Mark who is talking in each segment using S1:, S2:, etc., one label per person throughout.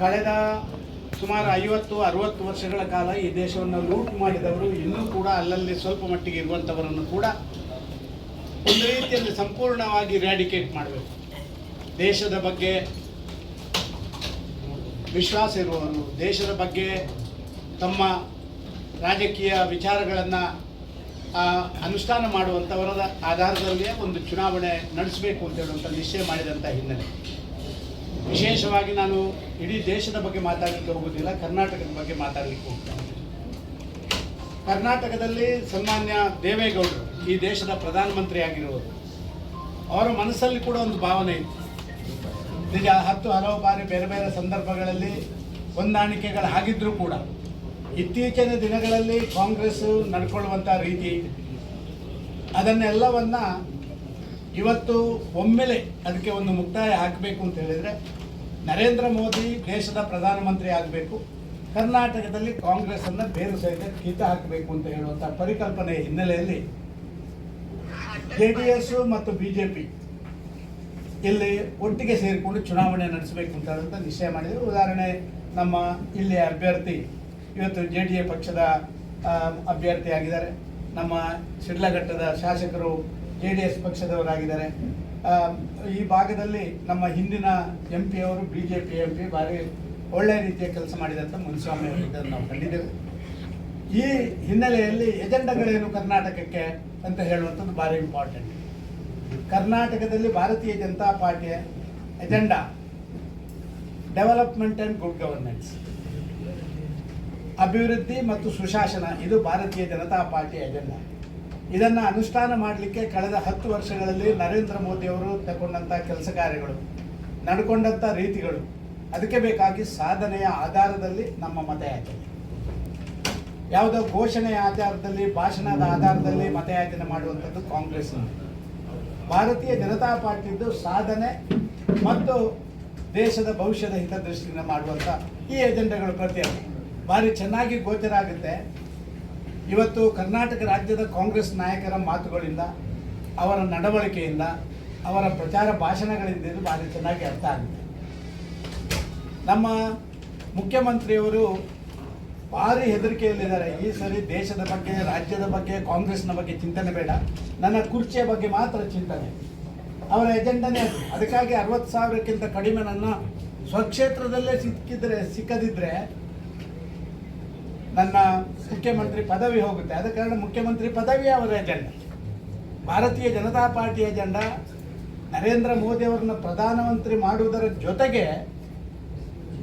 S1: ಕಳೆದ ಸುಮಾರು ಐವತ್ತು, ಅರವತ್ತು ವರ್ಷಗಳ ಕಾಲ ಈ ದೇಶವನ್ನು ಲೂಟ್ ಮಾಡಿದವರು ಇನ್ನೂ ಕೂಡ ಅಲ್ಲಲ್ಲಿ ಸ್ವಲ್ಪ ಮಟ್ಟಿಗೆ ಇರುವಂಥವರನ್ನು ಕೂಡ ಒಂದು ರೀತಿಯಲ್ಲಿ ಸಂಪೂರ್ಣವಾಗಿ ರ್ಯಾಡಿಕೇಟ್ ಮಾಡಬೇಕು. ದೇಶದ ಬಗ್ಗೆ ವಿಶ್ವಾಸ ಇರುವವರು, ದೇಶದ ಬಗ್ಗೆ ತಮ್ಮ ರಾಜಕೀಯ ವಿಚಾರಗಳನ್ನು ಅನುಷ್ಠಾನ ಮಾಡುವಂಥವರ ಆಧಾರದಲ್ಲಿಯೇ ಒಂದು ಚುನಾವಣೆ ನಡೆಸಬೇಕು ಅಂತ ಹೇಳುವಂಥ ನಿಶ್ಚಯ ಮಾಡಿದಂಥ ಹಿನ್ನೆಲೆ. ವಿಶೇಷವಾಗಿ ನಾನು ಇಡೀ ದೇಶದ ಬಗ್ಗೆ ಮಾತಾಡಲಿಕ್ಕೆ ಹೋಗೋದಿಲ್ಲ, ಕರ್ನಾಟಕದ ಬಗ್ಗೆ ಮಾತಾಡಲಿಕ್ಕೆ ಹೋಗ್ತೀನಿ ಕರ್ನಾಟಕದಲ್ಲಿ ಸನ್ಮಾನ್ಯ ದೇವೇಗೌಡರು, ಈ ದೇಶದ ಪ್ರಧಾನಮಂತ್ರಿ ಆಗಿರುವರು. ಅವರ ಮನಸ್ಸಲ್ಲಿ ಕೂಡ ಒಂದು ಭಾವನೆ ಇತ್ತು. ನಿಜ, ಹತ್ತು ಹಲವು ಬಾರಿ ಬೇರೆ ಬೇರೆ ಸಂದರ್ಭಗಳಲ್ಲಿ ಹೊಂದಾಣಿಕೆಗಳು ಆಗಿದ್ರೂ ಕೂಡ ಇತ್ತೀಚಿನ ದಿನಗಳಲ್ಲಿ ಕಾಂಗ್ರೆಸ್ ನಡ್ಕೊಳ್ಳುವಂಥ ರೀತಿ ಅದನ್ನೆಲ್ಲವನ್ನ ಇವತ್ತು ಒಮ್ಮೆಲೆ ಅದಕ್ಕೆ ಒಂದು ಮುಕ್ತಾಯ ಹಾಕಬೇಕು ಅಂತ ಹೇಳಿದರೆ ನರೇಂದ್ರ ಮೋದಿ ದೇಶದ ಪ್ರಧಾನಮಂತ್ರಿ ಆಗಬೇಕು. ಕರ್ನಾಟಕದಲ್ಲಿ ಕಾಂಗ್ರೆಸ್ಸನ್ನು ಬೇರು ಸಹಿತ ಕಿತ್ತು ಹಾಕಬೇಕು ಅಂತ ಹೇಳುವಂಥ ಪರಿಕಲ್ಪನೆ ಹಿನ್ನೆಲೆಯಲ್ಲಿ ಜೆ ಮತ್ತು ಬಿ ಜೆ ಪಿ ಇಲ್ಲಿ ಒಟ್ಟಿಗೆ ಸೇರಿಕೊಂಡು ಚುನಾವಣೆ ನಡೆಸಬೇಕು ಅಂತ ನಿಶ್ಚಯ ಮಾಡಿದರು. ಉದಾಹರಣೆ, ನಮ್ಮ ಇಲ್ಲಿಯ ಅಭ್ಯರ್ಥಿ, ಇವತ್ತು ಜೆ ಡಿ ಎ ಪಕ್ಷದ ಅಭ್ಯರ್ಥಿಯಾಗಿದ್ದಾರೆ. ನಮ್ಮ ಶಿಡ್ಲಘಟ್ಟದ ಶಾಸಕರು ಜೆ ಡಿ ಎಸ್ ಪಕ್ಷದವರಾಗಿದ್ದಾರೆ. ಈ ಭಾಗದಲ್ಲಿ ನಮ್ಮ ಹಿಂದಿನ ಎಂ ಪಿ ಅವರು B J P M P ಭಾರಿ ಒಳ್ಳೆಯ ರೀತಿಯ ಕೆಲಸ ಮಾಡಿದಂಥ ಮುನಿಸ್ವಾಮಿ ಇದನ್ನು ನಾವು ಕಂಡಿದ್ದೇವೆ. ಈ ಹಿನ್ನೆಲೆಯಲ್ಲಿ ಎಜೆಂಡಾಗಳೇನು ಕರ್ನಾಟಕಕ್ಕೆ ಅಂತ ಹೇಳುವಂಥದ್ದು ಭಾರಿ ಇಂಪಾರ್ಟೆಂಟ್ ಕರ್ನಾಟಕದಲ್ಲಿ ಭಾರತೀಯ ಜನತಾ ಪಾರ್ಟಿಯ agenda development and good governance ಅಭಿವೃದ್ಧಿ ಮತ್ತು ಸುಶಾಸನ, ಇದು ಭಾರತೀಯ ಜನತಾ ಪಾರ್ಟಿಯ ಎಜೆಂಡಾ ಇದನ್ನು ಅನುಷ್ಠಾನ ಮಾಡಲಿಕ್ಕೆ ಕಳೆದ ಹತ್ತು ವರ್ಷಗಳಲ್ಲಿ ನರೇಂದ್ರ ಮೋದಿಯವರು ತಗೊಂಡಂಥ ಕೆಲಸ ಕಾರ್ಯಗಳು ನಡ್ಕೊಂಡಂಥ ರೀತಿಗಳು. ಅದಕ್ಕೆ ಬೇಕಾಗಿ ಸಾಧನೆಯ ಆಧಾರದಲ್ಲಿ ನಮ್ಮ ಮತಯಾಚನೆ. ಯಾವುದೋ ಘೋಷಣೆಯ ಆಧಾರದಲ್ಲಿ, ಭಾಷಣದ ಆಧಾರದಲ್ಲಿ ಮತಯಾಚನೆ ಮಾಡುವಂಥದ್ದು ಕಾಂಗ್ರೆಸ್. ಭಾರತೀಯ ಜನತಾ ಪಾರ್ಟಿದ್ದು ಸಾಧನೆ ಮತ್ತು ದೇಶದ ಭವಿಷ್ಯದ ಹಿತದೃಷ್ಟಿಯಿಂದ ಮಾಡುವಂಥ ಈ ಎಜೆಂಡಾಗಳು ಪ್ರತಿಯೊಂದು. ಭಾರಿ ಚೆನ್ನಾಗಿ ಗೋಚರ ಆಗುತ್ತೆ. ಇವತ್ತು ಕರ್ನಾಟಕ ರಾಜ್ಯದ ಕಾಂಗ್ರೆಸ್ ನಾಯಕರ ಮಾತುಗಳಿಂದ, ಅವರ ನಡವಳಿಕೆಯಿಂದ, ಅವರ ಪ್ರಚಾರ ಭಾಷಣಗಳಿಂದ ಭಾರಿ ಚೆನ್ನಾಗಿ ಅರ್ಥ ಆಗುತ್ತೆ. ನಮ್ಮ ಮುಖ್ಯಮಂತ್ರಿಯವರು ಭಾರಿ ಹೆದರಿಕೆಯಲ್ಲಿದ್ದಾರೆ. ಈ ಸರಿ ದೇಶದ ಬಗ್ಗೆ, ರಾಜ್ಯದ ಬಗ್ಗೆ, ಕಾಂಗ್ರೆಸ್ನ ಬಗ್ಗೆ ಚಿಂತನೆ ಬೇಡ. ನನ್ನ ಕುರ್ಚಿಯ ಬಗ್ಗೆ ಮಾತ್ರ ಚಿಂತನೆ. ಅವರ ಎಜೆಂಡನೇ ಅದು. ಅದಕ್ಕಾಗಿ ಅರವತ್ತು ಸಾವಿರಕ್ಕಿಂತ ಕಡಿಮೆ ನನ್ನ ಸ್ವಕ್ಷೇತ್ರದಲ್ಲೇ ಸಿಕ್ಕಿದ್ರೆ, ಸಿಕ್ಕದಿದ್ರೆ, ನನ್ನ ಮುಖ್ಯಮಂತ್ರಿ ಪದವಿ ಹೋಗುತ್ತೆ. ಆದ ಕಾರಣ ಮುಖ್ಯಮಂತ್ರಿ ಪದವಿ ಅವರ agenda Bharatiya Janata party agenda Narendra Modi ಅವರನ್ನ ಪ್ರಧಾನಮಂತ್ರಿ ಮಾಡುವುದರ ಜೊತೆಗೆ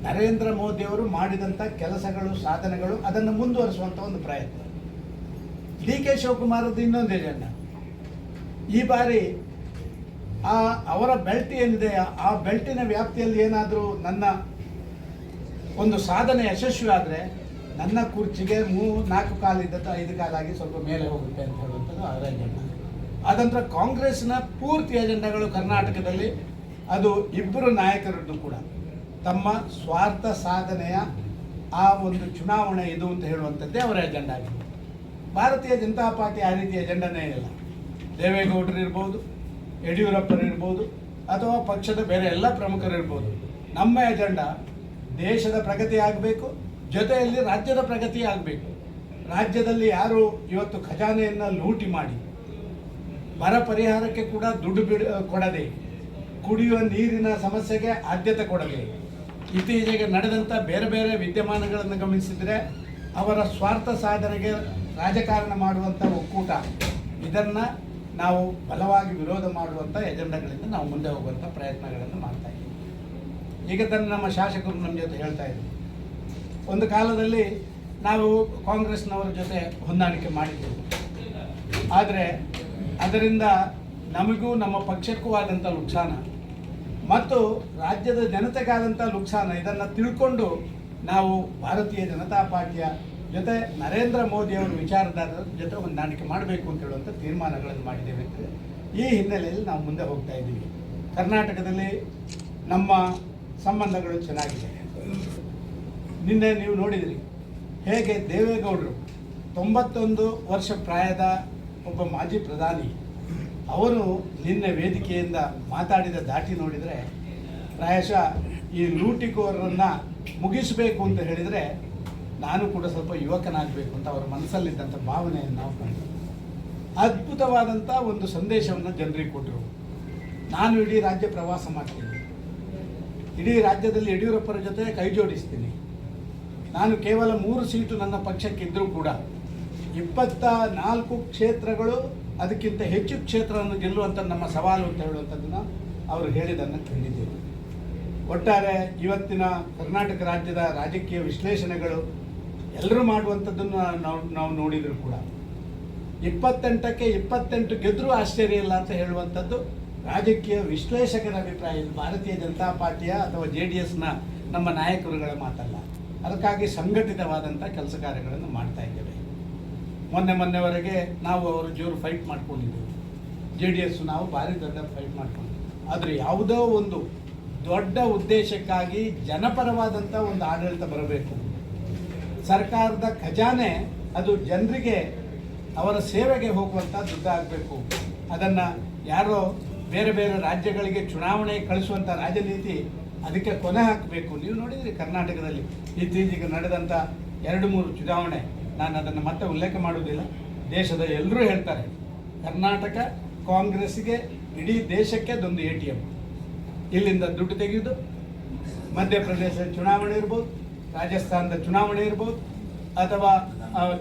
S1: ನರೇಂದ್ರ ಮೋದಿಯವರು ಮಾಡಿದಂಥ ಕೆಲಸಗಳು, ಸಾಧನೆಗಳು ಅದನ್ನು ಮುಂದುವರಿಸುವಂಥ ಒಂದು ಪ್ರಯತ್ನ. ಡಿ ಕೆ ಶಿವಕುಮಾರದ್ದು ಇನ್ನೊಂದು ಎಜೆಂಡ ಈ ಬಾರಿ ಆ ಅವರ ಬೆಲ್ಟ್ ಏನಿದೆ, ಆ ಬೆಲ್ಟಿನ ವ್ಯಾಪ್ತಿಯಲ್ಲಿ ಏನಾದರೂ ನನ್ನ ಒಂದು ಸಾಧನೆ ಯಶಸ್ವಿ ಆದರೆ ನನ್ನ ಕುರ್ಚಿಗೆ ಮೂ ನಾಲ್ಕು ಕಾಲಿದ್ದದ್ದು ಐದು ಕಾಲಾಗಿ ಸ್ವಲ್ಪ ಮೇಲೆ ಹೋಗುತ್ತೆ ಅಂತ ಹೇಳುವಂಥದ್ದು ಅವರ ಎಜೆಂಡ ಆದಂತರ ಕಾಂಗ್ರೆಸ್ನ ಪೂರ್ತಿ ಎಜೆಂಡಾಗಳು ಕರ್ನಾಟಕದಲ್ಲಿ, ಅದು ಇಬ್ಬರು ನಾಯಕರದ್ದು ಕೂಡ. ತಮ್ಮ ಸ್ವಾರ್ಥ ಸಾಧನೆಯ ಆ ಒಂದು ಚುನಾವಣೆ ಇದು ಅಂತ ಹೇಳುವಂಥದ್ದೇ ಅವರ ಎಜೆಂಡಾ ಆಗಿದೆ ಭಾರತೀಯ ಜನತಾ ಪಾರ್ಟಿ ಆ ರೀತಿ ಎಜೆಂಡನೇ ಇಲ್ಲ. ದೇವೇಗೌಡರು ಇರ್ಬೋದು, ಯಡಿಯೂರಪ್ಪರು ಇರ್ಬೋದು, ಅಥವಾ ಪಕ್ಷದ ಬೇರೆ ಎಲ್ಲ ಪ್ರಮುಖರು ಇರ್ಬೋದು. ನಮ್ಮ ಎಜೆಂಡಾ ದೇಶದ ಪ್ರಗತಿ ಆಗಬೇಕು ಜೊತೆಯಲ್ಲಿ ರಾಜ್ಯದ ಪ್ರಗತಿ ಆಗಬೇಕು. ರಾಜ್ಯದಲ್ಲಿ ಯಾರು ಇವತ್ತು ಖಜಾನೆಯನ್ನು ಲೂಟಿ ಮಾಡಿ, ಬರ ಪರಿಹಾರಕ್ಕೆ ಕೂಡ ದುಡ್ಡು ಬಿಡ, ಕೊಡದೆ, ಕುಡಿಯುವ ನೀರಿನ ಸಮಸ್ಯೆಗೆ ಆದ್ಯತೆ ಕೊಡದೆ, ಇತ್ತೀಚೆಗೆ ನಡೆದಂಥ ಬೇರೆ ಬೇರೆ ವಿದ್ಯಮಾನಗಳನ್ನು ಗಮನಿಸಿದರೆ ಅವರ ಸ್ವಾರ್ಥ ಸಾಧನೆಗೆ ರಾಜಕಾರಣ ಮಾಡುವಂಥ ಒಕ್ಕೂಟ, ಇದನ್ನು ನಾವು ಬಲವಾಗಿ ವಿರೋಧ ಮಾಡುವಂಥ ಎಜೆಂಡಾಗಳಿಂದ ನಾವು ಮುಂದೆ ಹೋಗುವಂಥ ಪ್ರಯತ್ನಗಳನ್ನು ಮಾಡ್ತಾ ಇದ್ದೀವಿ. ಈಗ ತನ್ನ ನಮ್ಮ ಶಾಸಕರು ನಮ್ಮ ಜೊತೆ ಹೇಳ್ತಾ ಇದ್ರು. ಒಂದು ಕಾಲದಲ್ಲಿ ನಾವು ಕಾಂಗ್ರೆಸ್ನವರ ಜೊತೆ ಹೊಂದಾಣಿಕೆ ಮಾಡಿದ್ದೆವು. ಆದರೆ ಅದರಿಂದ ನಮಗೂ ನಮ್ಮ ಪಕ್ಷಕ್ಕೂ ಆದಂಥ ನುಕ್ಸಾನ. ಮತ್ತು ರಾಜ್ಯದ ಜನತೆಗಾದಂಥ ನುಕ್ಸಾನ. ಇದನ್ನು ತಿಳ್ಕೊಂಡು ನಾವು ಭಾರತೀಯ ಜನತಾ ಪಾರ್ಟಿಯ ಜೊತೆ ನರೇಂದ್ರ ಮೋದಿಯವರ ವಿಚಾರಧಾರದ ಜೊತೆ ಹೊಂದಾಣಿಕೆ ಮಾಡಬೇಕು ಅಂತ ಹೇಳುವಂಥ ತೀರ್ಮಾನಗಳನ್ನು ಮಾಡಿದ್ದೇವೆ ಈ ಹಿನ್ನೆಲೆಯಲ್ಲಿ ನಾವು ಮುಂದೆ ಹೋಗ್ತಾ ಇದ್ದೀವಿ. ಕರ್ನಾಟಕದಲ್ಲಿ ನಮ್ಮ ಸಂಬಂಧಗಳು ಚೆನ್ನಾಗಿದೆ. ನಿನ್ನೆ ನೀವು ನೋಡಿದಿರಿ. ಹೇಗೆ ದೇವೇಗೌಡರು ತೊಂಬತ್ತೊಂದು ವರ್ಷ ಪ್ರಾಯದ ಒಬ್ಬ ಮಾಜಿ ಪ್ರಧಾನಿ, ಅವರು ನಿನ್ನೆ ವೇದಿಕೆಯಿಂದ ಮಾತಾಡಿದ ದಾಟಿ ನೋಡಿದರೆ ಪ್ರಾಯಶಃ ಈ ಲೂಟಿಕೋರರನ್ನು ಮುಗಿಸಬೇಕು ಅಂತ ಹೇಳಿದರೆ ನಾನು ಕೂಡ ಸ್ವಲ್ಪ ಯುವಕನಾಗಬೇಕು ಅಂತ ಅವರ ಮನಸ್ಸಲ್ಲಿದ್ದಂಥ ಭಾವನೆಯನ್ನು ನಾವು ಕಂಡು ಅದ್ಭುತವಾದಂಥ ಒಂದು ಸಂದೇಶವನ್ನು ಜನರಿಗೆ ಕೊಟ್ಟರು. ನಾನು ಇಡೀ ರಾಜ್ಯ ಪ್ರವಾಸ ಮಾಡ್ತೀನಿ. ಇಡೀ ರಾಜ್ಯದಲ್ಲಿ ಯಡಿಯೂರಪ್ಪರ ಜೊತೆ ಕೈ ಜೋಡಿಸ್ತೀನಿ. ನಾನು ಕೇವಲ ಮೂರು ಸೀಟು ನನ್ನ ಪಕ್ಷಕ್ಕಿದ್ದರೂ ಕೂಡ ಇಪ್ಪತ್ತ ನಾಲ್ಕು ಕ್ಷೇತ್ರಗಳು ಅದಕ್ಕಿಂತ ಹೆಚ್ಚು ಕ್ಷೇತ್ರವನ್ನು ಗೆಲ್ಲುವಂಥ ನಮ್ಮ ಸವಾಲು ಅಂತ ಹೇಳುವಂಥದ್ದನ್ನು ಅವರು ಹೇಳಿದ್ದನ್ನು ಕಂಡಿದ್ದೇವೆ ಒಟ್ಟಾರೆ ಇವತ್ತಿನ ಕರ್ನಾಟಕ ರಾಜ್ಯದ ರಾಜಕೀಯ ವಿಶ್ಲೇಷಣೆಗಳು ಎಲ್ಲರೂ ಮಾಡುವಂಥದ್ದನ್ನು ನಾವು ನಾವು ನೋಡಿದರೂ ಕೂಡ. ಇಪ್ಪತ್ತೆಂಟಕ್ಕೆ ಇಪ್ಪತ್ತೆಂಟು ಗೆದ್ದರೂ ಆಶ್ಚರ್ಯ ಇಲ್ಲ ಅಂತ ಹೇಳುವಂಥದ್ದು ರಾಜಕೀಯ ವಿಶ್ಲೇಷಕರ ಅಭಿಪ್ರಾಯ ಭಾರತೀಯ ಜನತಾ ಪಾರ್ಟಿಯ ಅಥವಾ ಜೆ ಡಿ ಎಸ್ನ ನಮ್ಮ ನಾಯಕರುಗಳ ಮಾತಲ್ಲ. ಅದಕ್ಕಾಗಿ ಸಂಘಟಿತವಾದಂಥ ಕೆಲಸ ಕಾರ್ಯಗಳನ್ನು ಮಾಡ್ತಾ ಇದ್ದೇವೆ. ಮೊನ್ನೆ ಮೊನ್ನೆವರೆಗೆ ನಾವು ಅವರು ಜೋರು ಫೈಟ್ ಮಾಡ್ಕೊಂಡಿದ್ದೆವು. ಜೆ ಡಿ ಎಸ್ ನಾವು ಭಾರಿ ದೊಡ್ಡ ಫೈಟ್ ಮಾಡ್ಕೊಂಡು ಆದರೆ ಯಾವುದೋ ಒಂದು ದೊಡ್ಡ ಉದ್ದೇಶಕ್ಕಾಗಿ ಜನಪರವಾದಂಥ ಒಂದು ಆಡಳಿತ ಬರಬೇಕು. ಸರ್ಕಾರದ ಖಜಾನೆ ಅದು ಜನರಿಗೆ ಅವರ ಸೇವೆಗೆ ಹೋಗುವಂಥ ದುಡ್ಡು ಆಗಬೇಕು. ಅದನ್ನು ಯಾರೋ ಬೇರೆ ಬೇರೆ ರಾಜ್ಯಗಳಿಗೆ ಚುನಾವಣೆ ಕಳಿಸುವಂಥ ರಾಜನೀತಿ ಅದಕ್ಕೆ ಕೊನೆ ಹಾಕಬೇಕು. ನೀವು ನೋಡಿದರೆ ಕರ್ನಾಟಕದಲ್ಲಿ. ಇತ್ತೀಚೆಗೆ ನಡೆದಂಥ ಎರಡು ಮೂರು ಚುನಾವಣೆ ನಾನು ಅದನ್ನು ಮತ್ತೆ ಉಲ್ಲೇಖ ಮಾಡುವುದಿಲ್ಲ. ದೇಶದ ಎಲ್ಲರೂ ಹೇಳ್ತಾರೆ, ಕರ್ನಾಟಕ ಕಾಂಗ್ರೆಸ್ಗೆ ಇಡೀ ದೇಶಕ್ಕೆ ಅದೊಂದು ಎ ಟಿ ಎಂ ಇಲ್ಲಿಂದ ದುಡ್ಡು ತೆಗೆಯುವುದು ಮಧ್ಯಪ್ರದೇಶದ ಚುನಾವಣೆ ಇರ್ಬೋದು, ರಾಜಸ್ಥಾನದ ಚುನಾವಣೆ ಇರ್ಬೋದು, ಅಥವಾ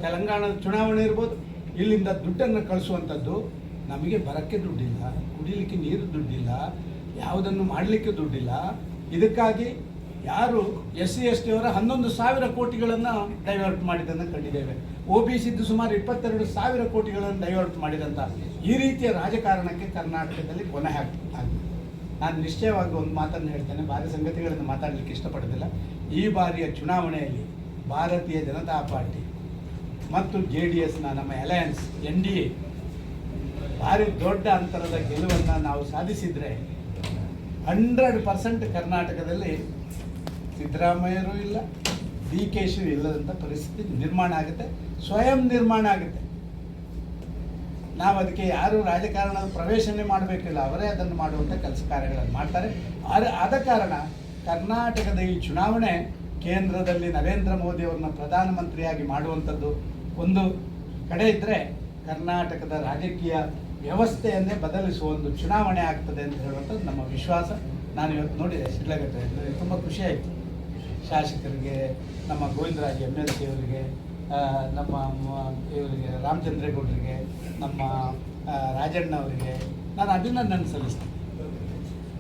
S1: ತೆಲಂಗಾಣದ ಚುನಾವಣೆ ಇರ್ಬೋದು, ಇಲ್ಲಿಂದ ದುಡ್ಡನ್ನು ಕಳಿಸುವಂಥದ್ದು ನಮಗೆ ಬರೋಕ್ಕೆ ದುಡ್ಡಿಲ್ಲ, ಕುಡಿಲಿಕ್ಕೆ ನೀರು ದುಡ್ಡಿಲ್ಲ, ಯಾವುದನ್ನು ಮಾಡಲಿಕ್ಕೆ ದುಡ್ಡಿಲ್ಲ. ಇದಕ್ಕಾಗಿ ಯಾರು ಎಸ್ ಸಿ ಎಸ್ ಟಿಯವರ ಹನ್ನೊಂದು ಸಾವಿರ ಕೋಟಿಗಳನ್ನು ಡೈವರ್ಟ್ ಮಾಡಿದ್ದನ್ನು ಕಂಡಿದ್ದೇವೆ. ಒ ಬಿ ಸಿದ್ದು ಸುಮಾರು ಇಪ್ಪತ್ತೆರಡು ಸಾವಿರ ಕೋಟಿಗಳನ್ನು ಡೈವರ್ಟ್ ಮಾಡಿದಂಥ ಈ ರೀತಿಯ ರಾಜಕಾರಣಕ್ಕೆ ಕರ್ನಾಟಕದಲ್ಲಿ ಕೊನೆ ಆಗಿದೆ. ನಾನು ನಿಶ್ಚಯವಾಗಿ ಒಂದು ಮಾತನ್ನು ಹೇಳ್ತೇನೆ. ಬಾರಿ ಸಂಗತಿಗಳನ್ನು ಮಾತಾಡಲಿಕ್ಕೆ ಇಷ್ಟಪಡೋದಿಲ್ಲ. ಈ ಬಾರಿಯ ಚುನಾವಣೆಯಲ್ಲಿ ಭಾರತೀಯ ಜನತಾ ಪಾರ್ಟಿ ಮತ್ತು ಜೆ ಡಿ ಎಸ್ನ ನಮ್ಮ ಅಲಯನ್ಸ್, ಎನ್ ಡಿ ಎ ಭಾರಿ ದೊಡ್ಡ ಅಂತರದ ಗೆಲುವನ್ನು ನಾವು ಸಾಧಿಸಿದರೆ ಹಂಡ್ರೆಡ್ ಪರ್ಸೆಂಟ್ ಕರ್ನಾಟಕದಲ್ಲಿ ಸಿದ್ದರಾಮಯ್ಯರು ಇಲ್ಲ ಡಿ ಕೆ ಶಿ ಇಲ್ಲದಂಥ ಪರಿಸ್ಥಿತಿ ನಿರ್ಮಾಣ ಆಗುತ್ತೆ, ಸ್ವಯಂ ನಿರ್ಮಾಣ ಆಗುತ್ತೆ. ನಾವು ಅದಕ್ಕೆ ಯಾರು ರಾಜಕಾರಣದ ಪ್ರವೇಶನೇ ಮಾಡಬೇಕಿಲ್ಲ, ಅವರೇ ಅದನ್ನು ಮಾಡುವಂಥ ಕೆಲಸ ಕಾರ್ಯಗಳನ್ನು ಮಾಡ್ತಾರೆ. ಆದ ಆದ ಕಾರಣ ಕರ್ನಾಟಕದ ಈ ಚುನಾವಣೆ ಕೇಂದ್ರದಲ್ಲಿ ನರೇಂದ್ರ ಮೋದಿ ಅವ್ರನ್ನ ಪ್ರಧಾನಮಂತ್ರಿಯಾಗಿ ಮಾಡುವಂಥದ್ದು ಒಂದು ಕಡೆ ಇದ್ದರೆ ಕರ್ನಾಟಕದ ರಾಜಕೀಯ ವ್ಯವಸ್ಥೆಯನ್ನೇ ಬದಲಿಸುವ ಒಂದು ಚುನಾವಣೆ ಆಗ್ತದೆ ಅಂತ ಹೇಳುವಂಥದ್ದು ನಮ್ಮ ವಿಶ್ವಾಸ. ನಾನು ಇವತ್ತು ನೋಡಿದೆ, ಶಿಡ್ಲಘಟ್ಟ. ತುಂಬ ಖುಷಿಯಾಯಿತು ಶಾಸಕರಿಗೆ, ನಮ್ಮ ಗೋವಿಂದರಾಜ್ ಎಂ ಎಲ್ ಸಿ ಅವರಿಗೆ ನಮ್ಮ ಇವರಿಗೆ, ರಾಮಚಂದ್ರೇಗೌಡರಿಗೆ, ನಮ್ಮ ರಾಜಣ್ಣ ಅವರಿಗೆ ನಾನು ಅಭಿನಂದನೆ ಸಲ್ಲಿಸ್ತೇನೆ.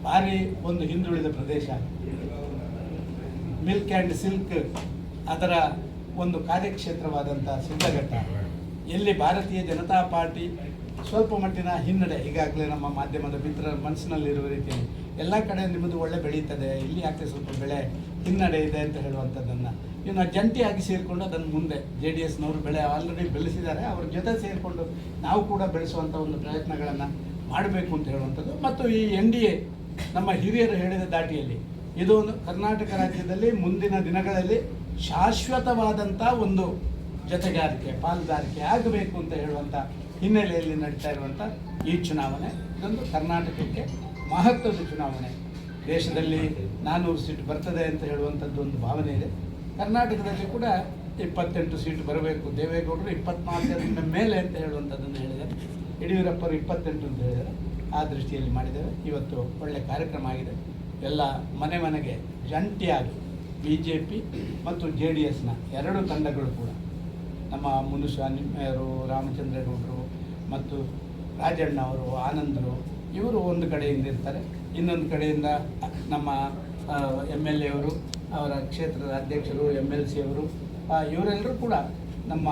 S1: ಭಾರಿ ಒಂದು ಹಿಂದುಳಿದ ಪ್ರದೇಶ. ಮಿಲ್ಕ್ ಆ್ಯಂಡ್ ಸಿಲ್ಕ್ ಅದರ ಒಂದು ಕಾರ್ಯಕ್ಷೇತ್ರವಾದಂಥ ಸಿದ್ಧಘಟ್ಟ ಎಲ್ಲಿ ಭಾರತೀಯ ಜನತಾ ಪಾರ್ಟಿ ಸ್ವಲ್ಪ ಮಟ್ಟಿನ ಹಿನ್ನಡೆ ಈಗಾಗಲೇ ನಮ್ಮ ಮಾಧ್ಯಮದ ಮಿತ್ರರ ಮನಸ್ಸಿನಲ್ಲಿರುವ ರೀತಿಯಲ್ಲಿ ಎಲ್ಲ ಕಡೆ ನಿಮ್ಮದು ಒಳ್ಳೆ ಬೆಳೀತದೆ, ಇಲ್ಲಿ ಯಾಕೆ ಸ್ವಲ್ಪ ಬೆಳೆ ಹಿನ್ನಡೆ ಇದೆ ಅಂತ ಹೇಳುವಂಥದ್ದನ್ನು. ಇನ್ನು ಜಂಟಿಯಾಗಿ ಸೇರಿಕೊಂಡು ಅದನ್ನು ಮುಂದೆ ಜೆ ಡಿ ಎಸ್ನವರು ಬೆಳೆ ಆಲ್ರೆಡಿ ಬೆಳೆಸಿದ್ದಾರೆ, ಅವ್ರ ಜೊತೆ ಸೇರಿಕೊಂಡು ನಾವು ಕೂಡ ಬೆಳೆಸುವಂಥ ಒಂದು ಪ್ರಯತ್ನಗಳನ್ನು ಮಾಡಬೇಕು ಅಂತ ಹೇಳುವಂಥದ್ದು. ಮತ್ತು ಈ ಎನ್ ಡಿ ಎ ನಮ್ಮ ಹಿರಿಯರು ಹೇಳಿದ ದಾಟಿಯಲ್ಲಿ, ಇದು ಒಂದು ಕರ್ನಾಟಕ ರಾಜ್ಯದಲ್ಲಿ ಮುಂದಿನ ದಿನಗಳಲ್ಲಿ ಶಾಶ್ವತವಾದಂಥ ಒಂದು ಜೊತೆಗಾರಿಕೆ, ಪಾಲುದಾರಿಕೆ ಆಗಬೇಕು ಅಂತ ಹೇಳುವಂಥ ಹಿನ್ನೆಲೆಯಲ್ಲಿ ನಡೀತಾ ಇರುವಂಥ ಈ ಚುನಾವಣೆ. ಇದೊಂದು ಕರ್ನಾಟಕಕ್ಕೆ ಮಹತ್ವದ ಚುನಾವಣೆ. ದೇಶದಲ್ಲಿ ನಾನ್ನೂರು ಸೀಟ್ ಬರ್ತದೆ ಅಂತ ಹೇಳುವಂಥದ್ದು ಒಂದು ಭಾವನೆ ಇದೆ. ಕರ್ನಾಟಕದಲ್ಲಿ ಕೂಡ ಇಪ್ಪತ್ತೆಂಟು ಸೀಟ್ ಬರಬೇಕು. ದೇವೇಗೌಡರು ಇಪ್ಪತ್ನಾಲ್ಕರಿಂದ ಮೇಲೆ ಅಂತ ಹೇಳುವಂಥದ್ದನ್ನು ಹೇಳಿದ್ದಾರೆ. ಯಡಿಯೂರಪ್ಪರು ಇಪ್ಪತ್ತೆಂಟು ಅಂತ ಹೇಳಿದ್ದಾರೆ. ಆ ದೃಷ್ಟಿಯಲ್ಲಿ ಮಾಡಿದ್ದೇವೆ. ಇವತ್ತು ಒಳ್ಳೆ ಕಾರ್ಯಕ್ರಮ ಆಗಿದೆ. ಎಲ್ಲ ಮನೆ ಮನೆಗೆ ಜಂಟಿಯಾಗಿ ಬಿ ಜೆ ಪಿ ಮತ್ತು ಜೆ ಡಿ ಎಸ್ನ ಎರಡು ತಂಡಗಳು ಕೂಡ ನಮ್ಮ ಮುನುಸ್ವಾಮಿಯವರು ರಾಮಚಂದ್ರೇಗೌಡರು ಮತ್ತು ರಾಜಣ್ಣ ಅವರು ಆನಂದರು ಇವರು ಒಂದು ಕಡೆಯಿಂದ ಇರ್ತಾರೆ, ಇನ್ನೊಂದು ಕಡೆಯಿಂದ ನಮ್ಮ ಎಂ ಎಲ್ ಎ ಅವರು ಕ್ಷೇತ್ರದ ಅಧ್ಯಕ್ಷರು ಎಂ ಎಲ್ ಸಿ ಅವರು ಇವರೆಲ್ಲರೂ ಕೂಡ ನಮ್ಮ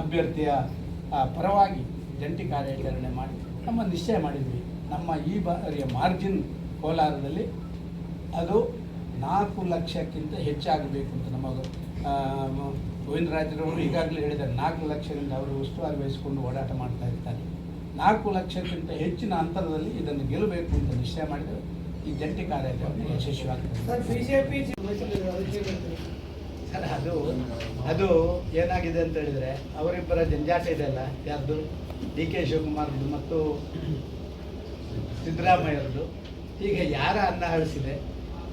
S1: ಅಭ್ಯರ್ಥಿಯ ಪರವಾಗಿ ಜಂಟಿ ಕಾರ್ಯಾಚರಣೆ ಮಾಡಿ, ನಮ್ಮ ನಿಶ್ಚಯ ಮಾಡಿದ್ವಿ. ನಮ್ಮ ಈ ಬಾರಿಯ ಮಾರ್ಜಿನ್ ಕೋಲಾರದಲ್ಲಿ ಅದು ನಾಲ್ಕು ಲಕ್ಷಕ್ಕಿಂತ ಹೆಚ್ಚಾಗಬೇಕು ಅಂತ ನಮ್ಮ ಗೋವಿಂದರಾಜರವರು ಈಗಾಗಲೇ ಹೇಳಿದ್ದಾರೆ. ನಾಲ್ಕು ಲಕ್ಷದಿಂದ ಅವರು ಉಸ್ತುವಾರಿ ವಹಿಸಿಕೊಂಡು ಓಡಾಟ ಮಾಡ್ತಾ ಇರ್ತಾರೆ. ನಾಲ್ಕು ಲಕ್ಷಕ್ಕಿಂತ ಹೆಚ್ಚಿನ ಅಂತರದಲ್ಲಿ ಇದನ್ನು ಗೆಲ್ಲಬೇಕು ಅಂತ ನಿಶ್ಚಯ ಮಾಡಿದರೆ. ಈ ಜಂಟಿ ಕಾರ್ಯಾಚರಣೆ ಯಶಸ್ವಿಯಾಗ್ತದೆ
S2: ಸರ್ ಬಿಜೆಪಿ
S1: ಸರ್ ಅದು ಅದು ಏನಾಗಿದೆ ಅಂತ ಹೇಳಿದ್ರೆ ಅವರಿಬ್ಬರ ಜಂಜಾಟ ಇದೆ ಅಲ್ಲ ಯಾರ್ದು? ಡಿ ಕೆ ಶಿವಕುಮಾರ್ದು ಮತ್ತು ಸಿದ್ದರಾಮಯ್ಯರದು ಈಗ ಯಾರ ಅನ್ನ ಅಳಿಸಿದೆ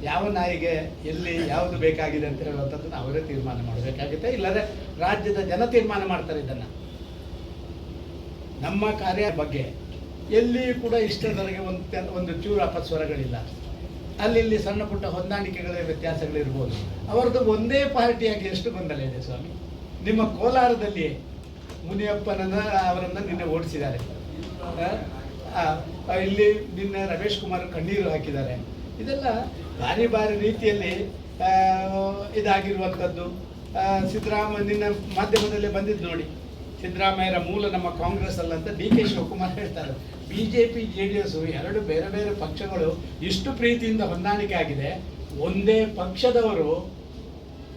S1: ಯಾವ ನಾಯಿಗೆ ಎಲ್ಲಿ ಯಾವುದು ಬೇಕಾಗಿದೆ ಅಂತ ಹೇಳುವಂಥದ್ದನ್ನು ಅವರೇ ತೀರ್ಮಾನ ಮಾಡಬೇಕಾಗುತ್ತೆ. ಇಲ್ಲದೆ ರಾಜ್ಯದ ಜನ ತೀರ್ಮಾನ ಮಾಡ್ತಾರೆ ಇದನ್ನು. ನಮ್ಮ ಕಾರ್ಯ ಬಗ್ಗೆ ಎಲ್ಲಿಯೂ ಕೂಡ ಇಷ್ಟರವರೆಗೆ ಒಂದು ಒಂದು ಚೂರು ಅಪಸ್ವರಗಳಿಲ್ಲ ಅಲ್ಲಿ ಸಣ್ಣ ಪುಟ್ಟ ಹೊಂದಾಣಿಕೆಗಳ ವ್ಯತ್ಯಾಸಗಳಿರ್ಬೋದು. ಅವರದ್ದು ಒಂದೇ ಪಾರ್ಟಿಯಾಗಿ ಎಷ್ಟು ಗೊಂದಲ ಇದೆ ಸ್ವಾಮಿ? ನಿಮ್ಮ ಕೋಲಾರದಲ್ಲಿ ಮುನಿಯಪ್ಪನನ್ನ ಅವರನ್ನು ನಿನ್ನೆ ಓಡಿಸಿದ್ದಾರೆ. ಇಲ್ಲಿ ನಿನ್ನೆ ರಮೇಶ್ ಕುಮಾರ್ ಕಣ್ಣೀರು ಹಾಕಿದ್ದಾರೆ. ಇದೆಲ್ಲ ಬಾರಿ ಬಾರಿ ರೀತಿಯಲ್ಲಿ ಇದಾಗಿರುವಂಥದ್ದು. ಸಿದ್ದರಾಮ ನಿನ್ನ ಮಾಧ್ಯಮದಲ್ಲೇ ಬಂದಿದ್ದು ನೋಡಿ. ಸಿದ್ದರಾಮಯ್ಯರ ಮೂಲ ನಮ್ಮ ಕಾಂಗ್ರೆಸ್ ಅಲ್ಲ ಅಂತ ಡಿ ಕೆ ಶಿವಕುಮಾರ್ ಹೇಳ್ತಾರೆ. B J P J D S ಎರಡು ಬೇರೆ ಬೇರೆ ಪಕ್ಷಗಳು ಇಷ್ಟು ಪ್ರೀತಿಯಿಂದ ಹೊಂದಾಣಿಕೆ ಆಗಿದೆ. ಒಂದೇ ಪಕ್ಷದವರು